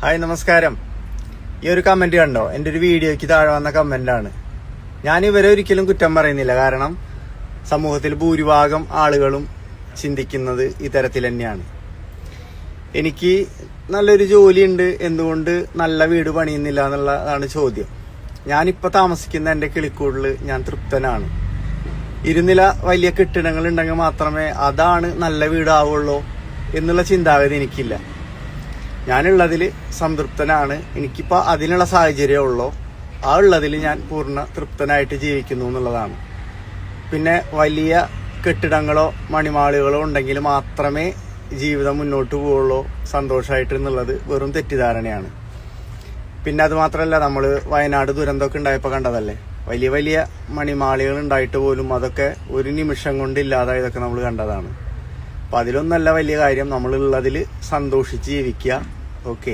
Hi നമസ്കാരം. ഈ ഒരു കമന്റ് കണ്ടോ? എന്റെ ഒരു വീഡിയോയ്ക്ക് താഴെ വന്ന കമന്റ് ആണ്. ഞാൻ ഇവരെ ഒരിക്കലും കുറ്റം പറയുന്നില്ല. കാരണം സമൂഹത്തിൽ ഭൂരിഭാഗം ആളുകളും ചിന്തിക്കുന്നത് ഇത്തരത്തിൽ തന്നെയാണ്. എനിക്ക് നല്ലൊരു ജോലിയുണ്ട്. എന്തുകൊണ്ട് നല്ല വീട് പണിയുന്നില്ല എന്നുള്ളതാണ് ചോദ്യം. ഞാനിപ്പോൾ താമസിക്കുന്ന എന്റെ കിളിക്കൂടിൽ ഞാൻ തൃപ്തനാണ്. ഇരുനില വലിയ കെട്ടിടങ്ങൾ ഉണ്ടെങ്കിൽ മാത്രമേ അതാണ് നല്ല വീടാവുള്ളൂ എന്നുള്ള ചിന്താഗതി എനിക്കില്ല. ഞാനുള്ളതിൽ സംതൃപ്തനാണ്. എനിക്കിപ്പോൾ അതിനുള്ള സാഹചര്യം ഉള്ളോ. ആ ഉള്ളതിൽ ഞാൻ പൂർണ തൃപ്തനായിട്ട് ജീവിക്കുന്നു എന്നുള്ളതാണ്. പിന്നെ വലിയ കെട്ടിടങ്ങളോ മണിമാളുകളോ ഉണ്ടെങ്കിൽ മാത്രമേ ജീവിതം മുന്നോട്ട് പോവുള്ളൂ സന്തോഷമായിട്ട് എന്നുള്ളത് വെറും തെറ്റിദ്ധാരണയാണ്. പിന്നെ അത് മാത്രമല്ല നമ്മൾ വയനാട് ദുരന്തമൊക്കെ ഉണ്ടായപ്പോൾ കണ്ടതല്ലേ? വലിയ വലിയ മണിമാളികൾ ഉണ്ടായിട്ട് പോലും അതൊക്കെ ഒരു നിമിഷം കൊണ്ട് ഇല്ലാതായതൊക്കെ നമ്മൾ കണ്ടതാണ്. അപ്പൊ അതിലൊന്നല്ല വലിയ കാര്യം നമ്മളുള്ളതിൽ സന്തോഷിച്ച് ജീവിക്കുക. ഓക്കെ